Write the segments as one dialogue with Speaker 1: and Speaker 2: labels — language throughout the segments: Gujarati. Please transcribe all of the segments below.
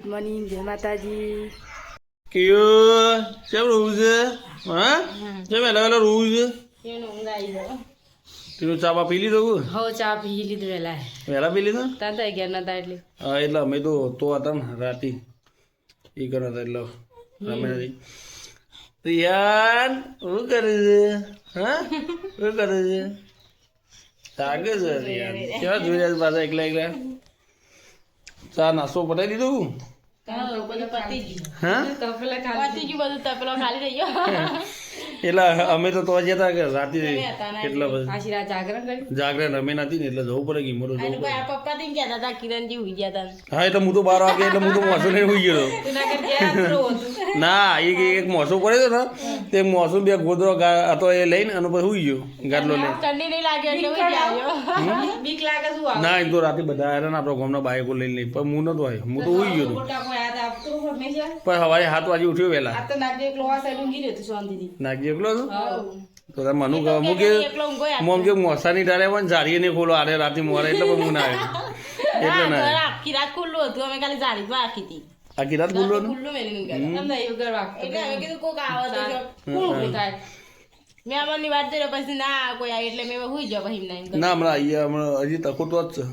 Speaker 1: મોર્નિંગ જય માતાજી
Speaker 2: કેવું કેમ રહું છે હા કેમ વહેલા વહેલા રહું છે પેલું ચા બા પી લીધો
Speaker 1: હો ચા પી લીધો વહેલા
Speaker 2: વહેલા પી લીધો
Speaker 1: તાર તો અગિયાર નતા એટલે
Speaker 2: હા એટલે અમે તો તો હતા ને રાતે એ કરતા હતા એટલે અમે નથી તો યાર શું કરે છે હા શું કરે છે જાગે છે યાર કેવા જોઈ રહ્યા પાછા એકલા એકલા ચા નાસ્તો પતાવી દીધું
Speaker 1: ગયું. ગયું ગયો.
Speaker 2: એટલે અમે તો તો જતા કે રાતે એટલા બધા.
Speaker 1: જાગરણ કરી
Speaker 2: નથી ને એટલે જવું પડે પડે.
Speaker 1: પપ્પા થી કહેતા હતા કિરણજી ઉઈ ગયા હતા.
Speaker 2: હા એટલે હું તો બાર વાગે એટલે હું તો લઈને હોઈ ગયો. ના એક એક મોસું પડે હતો ને તે મોસું બે ગોદરો હતો એ લઈને અને પછી સુઈ ગયો ગાડલો લઈને.
Speaker 1: ઠંડી નહીં લાગે એટલે ઉઈ ગયા બીક લાગે શું
Speaker 2: ના એમ તો રાતે બધા આવ્યા ને આપણો ગામના બાઈકો લઈને લઈ પણ હું નતો આવ્યો. હું તો સુઈ ગયો પણ સવારે સાત વાગે ઉઠ્યો વહેલા.
Speaker 1: આ તો નાગજી એકલો
Speaker 2: તો તારે મનુ કહું હું કે આમ કે મોસાની ડાળે પણ જારીએ ને ખોલો આરે રાતે મોરે એટલે પણ હું ના આવ્યો. એટલે ના
Speaker 1: આખી રાત ખુલ્લું હતું અમે ખાલી જાળી તો આખી હતી.
Speaker 2: આખી રાત બોલો ને
Speaker 1: ખુલ્લું મેલી ગયા નહીં ઘર વાગતું એટલે અમે કીધું કોક આવે તો જો કોણ ઊભું થાય મેં અમારની વાત જોઈ પછી ના કોઈ આવે એટલે મેં હુઈ જાવ પછી એમ
Speaker 2: ના હમણાં અહીંયા હમણાં હજી તકો તો જ છે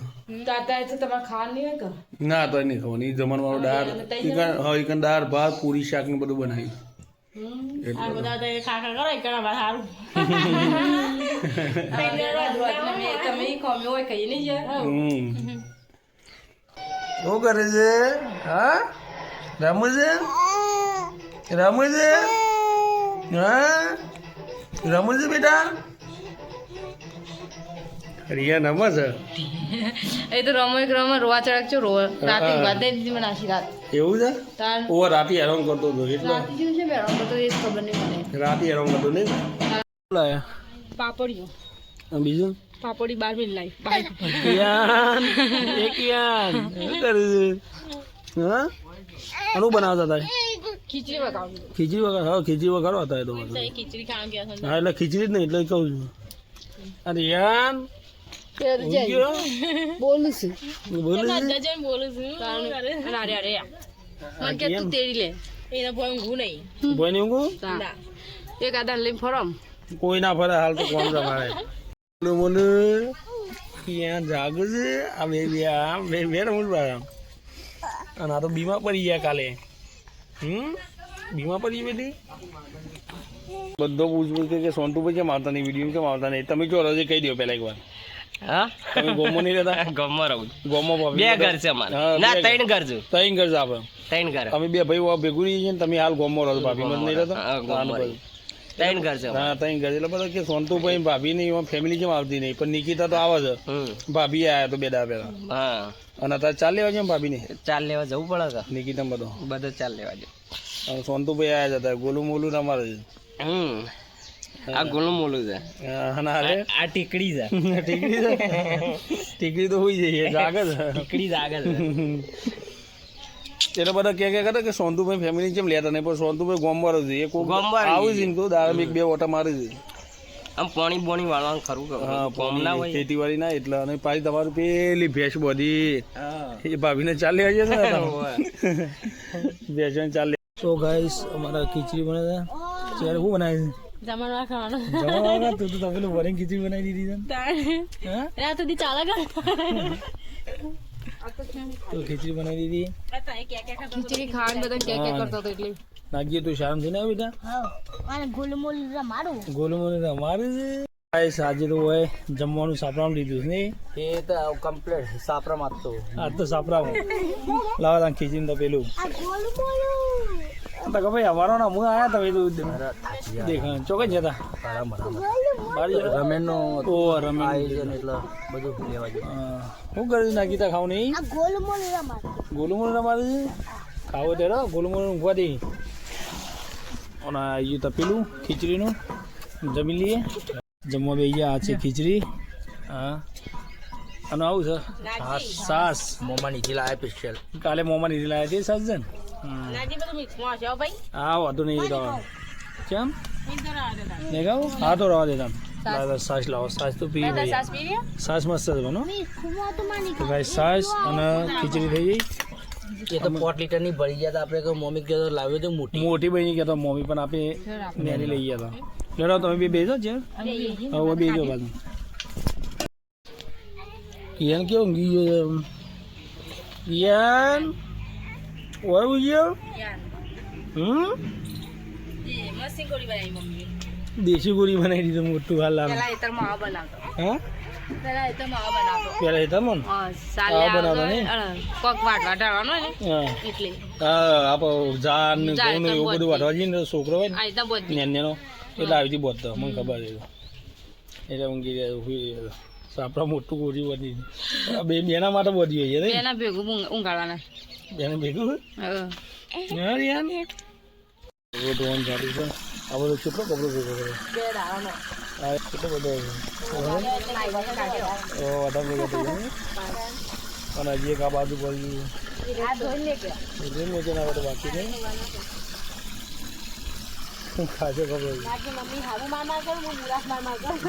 Speaker 1: તાતા તો તમારે ખાવા નહીં હોય કે
Speaker 2: ના તો નહીં ખબર જમણ વાળું દાળ ઈકન હા ઈકન દાળ ભાત પૂરી શાક ને બધું બનાવ્યું
Speaker 1: આ બધા તો ખાખા કરો એકણા બાર સારું તમે ઈ હોય કઈ નહીં જાય
Speaker 2: શું કરે છે હા રમે છે રમે છે હા? રમે છે બેટા? રિયા રમે છે
Speaker 1: એ તો રમો એક રમો રોવા ચડક છો રોવા. રાતે. વાત દીધી મને આશી રાત.
Speaker 2: એવું છે?
Speaker 1: તાર?
Speaker 2: ઓ રાતે હેરાન કરતો હતો એટલે.
Speaker 1: રાતે શું છે મેળો કરતો એ ખબર નહીં મને.
Speaker 2: રાતે હેરાન કરતો નહીં? લાયા.
Speaker 1: પાપડીઓ.
Speaker 2: અને બીજું?
Speaker 1: પાપડી બાર મિલ લાવી બાઈક ઉપર
Speaker 2: કિયાન એ શું કરે છે? હા? બનાવતા હતા?
Speaker 1: ખીચડી વગાડો
Speaker 2: ખીચડી વગર હા ખીચડી વગાડો હતા એ તો
Speaker 1: ખીચડી ખાવા ગયા
Speaker 2: હા એટલે ખીચડી જ નહીં એટલે કહું છું. અરે યાર
Speaker 1: બોલું છું.
Speaker 2: બોલે છે?
Speaker 1: અરે અરે મને કે તું તેડી લે. એને ભય ઊંઘું નહીં.
Speaker 2: ભોય ને. ઊંઘું?
Speaker 1: એક આધાર લઈને ફરમ
Speaker 2: કોઈ ના ફરે હાલ તો કોણ બોલે બોલે. ક્યાં જાગે છે. આ બે બે આ બે બે. અને આ તો બીમા પડી ગયા કાલે. હમ? બીમા પડી બધી? બધો પૂછવું કે સોનટુભાઈ કેમ આવતા નહીં? વીડિયો કેમ આવતા નહીં? તમે જો રજે કહી દો પહેલા એક વાર
Speaker 3: હા?
Speaker 2: તમે ગોમો નહીં રહેતા?
Speaker 3: ગામમાં રહું
Speaker 2: ગોમો
Speaker 3: બે ઘર છે અમારે. ના ત્રણ ઘર. છે.
Speaker 2: ત્રણ ઘર છે આપણે.
Speaker 3: ત્રણ ઘર.
Speaker 2: અમે બે ભાઈ ભેગું રહીએ છીએ તમે હાલ ગોમો રહો છો ભાભી મને નહીં રહેતા.
Speaker 3: ત્રણ ઘર છે.
Speaker 2: હા ત્રણ ઘર એટલે બધા કે સોનતુભાઈ ભાભી ની ફેમિલી કેમ આવતી નહીં. પણ નિકિતા તો આવે છે. ભાભી આયા તો બે દા પેલા
Speaker 3: હા.
Speaker 2: અને અત્યારે ચાલ લેવા છે ભાભી ને?
Speaker 3: ચાલ લેવા જવું પડે કે
Speaker 2: નિકિતા બધો.
Speaker 3: બધો ચાલ લેવા જવું
Speaker 2: અને સોનતુભાઈ આયા છે ગોલું મોલું અમારે છે.
Speaker 3: હમ. આ ગુણું મોલું છે.
Speaker 2: અને અરે
Speaker 3: આ ટીકડી છે.
Speaker 2: ટીકડી છે? ટીકડી તો હોય જઈએ જાગે છે.
Speaker 3: ટીકડી આગળ છે.
Speaker 2: એટલે બધા કે કે કરે કે સોંધુભાઈ ફેમિલી કેમ લેતા નહીં? પણ સોંધુભાઈ ગોમવાર જ છે. એ કોઈ
Speaker 3: ગોમવાર જ
Speaker 2: આવું
Speaker 3: છે.
Speaker 2: છે તો દાડમ એક બે ઓટા મારે છે.
Speaker 3: આમ પાણી બોણી વાળવાનું ખરું
Speaker 2: હા
Speaker 3: ના હોય.
Speaker 2: ખેતીવાડી ના એટલે અને પાછી તમારું પેલી ભેંસ બધી.
Speaker 3: હા.
Speaker 2: એ ભાભીને ચાલે છે ને? ભેંસો ચાલે. સો ગાઈસ અમારા ખીચડી બને છે. ત્યારે શું બનાવે છે?
Speaker 1: જમણવા ખાવાનું
Speaker 2: જમવા તું તો પેલું વરિંગ ખીચડી બનાવી દીધી છે
Speaker 1: રાત સુધી ચાલે કે?
Speaker 2: તો ખીચડી બનાવી દીધી.
Speaker 1: ખીચડી ખાવાનું બધા કે કે કરતો હતો એટલે.
Speaker 2: નાગીએ તું શામ છે ને બેટા ગોલું મોલું રમાડું છે. ગાઈસ આજે તો હોય જમવાનું સાપરામ લીધું છે ને.
Speaker 3: એ તો કમ્પ્લીટ સાપરા મારતો
Speaker 2: આજ તો સાપરામ. લાવા તા ખીચડી તો પેલું. તો કે ભાઈ અમારો ના હું આયા તો પેલું દેખા ચોકન જતા.
Speaker 3: રમેન નો
Speaker 2: ઓ રમે
Speaker 3: એટલે બધું લેવા
Speaker 2: શું કર્યું નાગીતા ખાવ નહીં? ગોલું મોલું રમાડે છે ખાવો ત્યારે ગોલું મોલું ઊંઘવા દે. અને આવ્યું તપેલું ખીચડીનું. જમી લઈએ. જમવા બે ગયા આ છે ખીચડી. હા. અને આવું છે. સાસ.
Speaker 3: મોમાં નીચે લાયા સ્પેશિયલ
Speaker 2: કાલે મોમાં નીકળી લાયા છે સાસ છે ને
Speaker 1: હો ભાઈ
Speaker 2: હા વાંધો નહીં કેમ
Speaker 1: તો રાહ દેતા.
Speaker 2: નહીં ખાવું હા તો રવા દેતા. દાદા સાસ લાવો. સાસ તો પી ભાઈ.
Speaker 1: સાસ પી રહ્યા?
Speaker 2: સાસ મસ્ત છે બનો તો ભાઈ સાસ અને ખીચડી થઈ ગઈ?
Speaker 3: એ તો પોટ લીટરની ભરી ગયા તા આપણે કે મમ્મી કહેતો લાવ્યો તો મોટી.
Speaker 2: મોટી બની ગયા તો મમ્મી પણ આપે નેની લઈ ગયા હતા. લડો તમે બી બેસો છે હવે બેજો બાજુ. કિયાન કેવો ઊંઘી ગયો કિયાન
Speaker 1: મસ્તી ગોળી બનાવી મમ્મી
Speaker 2: દેશી ગોળી બનાવી દીધું મોટું હાલ
Speaker 1: પેલા એતર માવા બનાવતો.
Speaker 2: હા?
Speaker 1: પેલા બનાવતો.
Speaker 2: એ
Speaker 1: હા સાલે
Speaker 2: બનાવતો ને?
Speaker 1: કોક વાટ વાટવાનો ને
Speaker 2: હા.
Speaker 1: એટલે.
Speaker 2: હા આપો જાન ને ને
Speaker 1: તો
Speaker 2: એવું બધું. વાટવા જઈએ તો છોકરો હોય
Speaker 1: આ રીતના બોધી.
Speaker 2: ને નેનો એટલે આવી હતી બોધ મને ખબર છે. એટલે ઊંઘી ગયા હુઈ ગયા સાપડા મોટું ગોળી બની બે બેના માટે બોધી હોય છે
Speaker 1: બેના ભેગું ઊંઘાડવાના.
Speaker 2: બેને ભેગું યાર. યાર ધોવાનું ચાલુ છે. આ બધું કેટલો કપડો ભેગો કર્યો આ કેટલો બધો વધારે ભેગો થઈ ગયો અને હજી એક આ બાજુ પડી નીચે ના બધું બાકી છે. હું ખાશે ખબર
Speaker 1: બાકી મમ્મી હારું માર માર કરું હું મુરાસ માર માર કરું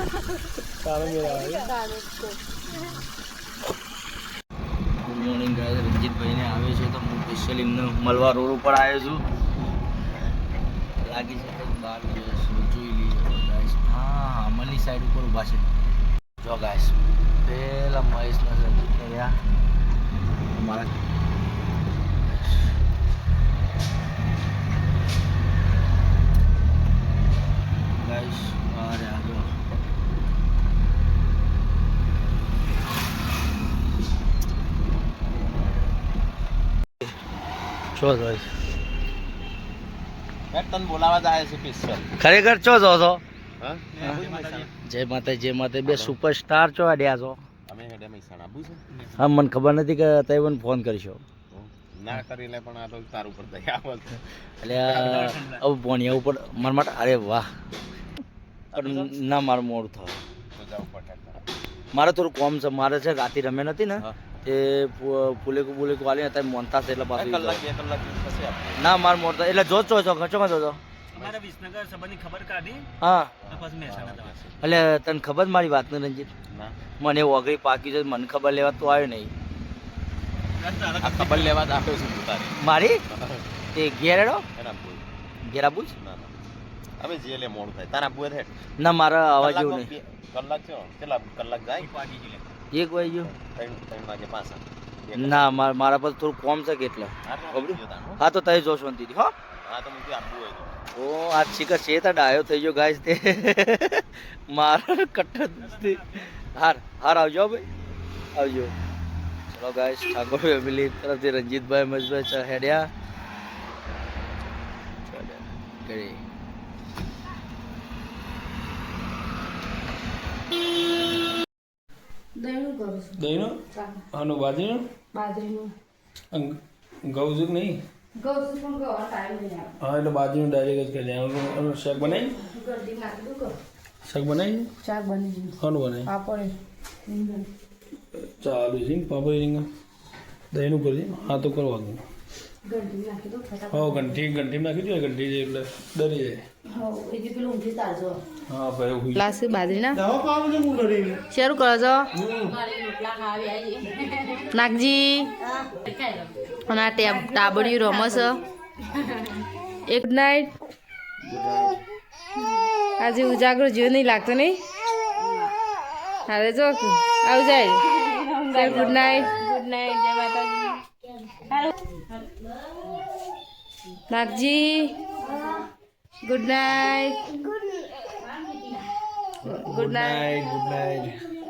Speaker 2: સારો મેળા આવે
Speaker 3: ગુડ મોર્નિંગ ગાય રંજીતભાઈને આવે છે તો હું સ્પેશિયલ એમને મળવા રોડ ઉપર આવ્યો છું. લાગી છે કંઈક બહાર જોઈ લઈએ. ગાઈસ હા, અમલની સાઈડ ઉપર ઊભા છે. જો ગાઈસ પેલા મહેશ ને રંજીત રહ્યા. અમારા ગાઈસ બહાર આવ્યો
Speaker 4: તને બોલાવા જાય છે પિસ્તોલ
Speaker 3: ખરેખર ચો છો છો? જય માતા જય માતા બે સુપરસ્ટાર છો અડ્યા છો.
Speaker 4: અમે હેડે મહેસાણા. આબુ છે?
Speaker 3: હા મને ખબર નથી કે તમે મને ફોન કરશો
Speaker 4: ના કરી લે પણ આ તો તારું પર દયા આવે
Speaker 3: એટલે હવે ભણ્યા ઉપર મારા માટે અરે વાહ. ના મારું મોડું થાય મારે થોડું કોમ છે મારે છે રાતે રમે નથી ને. તે ફૂલેકું ફૂલેકું વાલી અત્યારે મોનતા છે એટલે પાછું
Speaker 4: કલાક બે કલાક પછી
Speaker 3: ના માર મોડતા એટલે જો છો છો ખચો ખચો છો
Speaker 2: અમારા વિસનગર સંબંધની ખબર કાઢી
Speaker 3: હા. એટલે તને ખબર મારી વાતની રંજીત? મને ઓગળી પાકી છે મને ખબર લેવા તો આવ્યો નહીં.
Speaker 4: ખબર લેવા આપ્યો છું
Speaker 3: મારી? તે ઘેરેડો
Speaker 4: એના બોલ
Speaker 3: ઘેરા પૂછ
Speaker 4: ના ના. હવે જે લે મોડું થાય. તારા બુએ થાય
Speaker 3: ના મારા અવાજ એવું નહીં.
Speaker 4: કલાક છે કેટલા કલાક જાય?
Speaker 3: એક વાગી ગયો?
Speaker 4: ત્રણ ત્રણ વાગે પાછા.
Speaker 3: ના માર- મારા પર થોડું કોમ છે કે
Speaker 4: હા તો
Speaker 3: ખબર?
Speaker 4: જોશો તાણ, હો.
Speaker 3: હા તો તય હો.
Speaker 4: મૂકી આપવું હોય તો.
Speaker 3: ઓ આ શીખર છે તા ડાયો થઈ ગયો ગાઈસ તે. મારા કટ્ટર હાર હાર આવજો ભાઈ. આવજો. ચલો ગાઈસ ઠાકોર ફેમિલી તરફથી રંજીતભાઈ મજભાઈ ચા હેડ્યા. કરી
Speaker 1: દહીંનું કરું છું.
Speaker 2: દહીંનો? આનું બાજરીનો?
Speaker 1: બાજરીનું.
Speaker 2: અને ઘઉં છે કે નહીં?
Speaker 1: પણ ટાઈમ નહીં
Speaker 2: હા એટલે બાજરીનું ડાયરેક્ટ જ કરી દેવાનું શાક બનાવી? શાક બનાવી
Speaker 1: શાક બની
Speaker 2: ખાનું બનાવી?
Speaker 1: પાપડ
Speaker 2: ચાલુ છે પાપડ રીંગણ. દહીંનું કરી હા તો કરવાનું. હા ઘંટી ઘંટી નાખી દો ઘંટી જાય એટલે ડરી જાય.
Speaker 1: ગ્લાસ બાજરીના? શરૂ કરો છો નાગજી? અને આ ટેબ ટાબડિયું છો એક નાઇટ આજે ઉજાગરો જીવ નહીં લાગતો નહીં? હારે જો, આવું જાય. ચાલ ગુડ નાઇટ ગુડ નાઇટ જય Mataji Nagji? Good night good night
Speaker 2: good night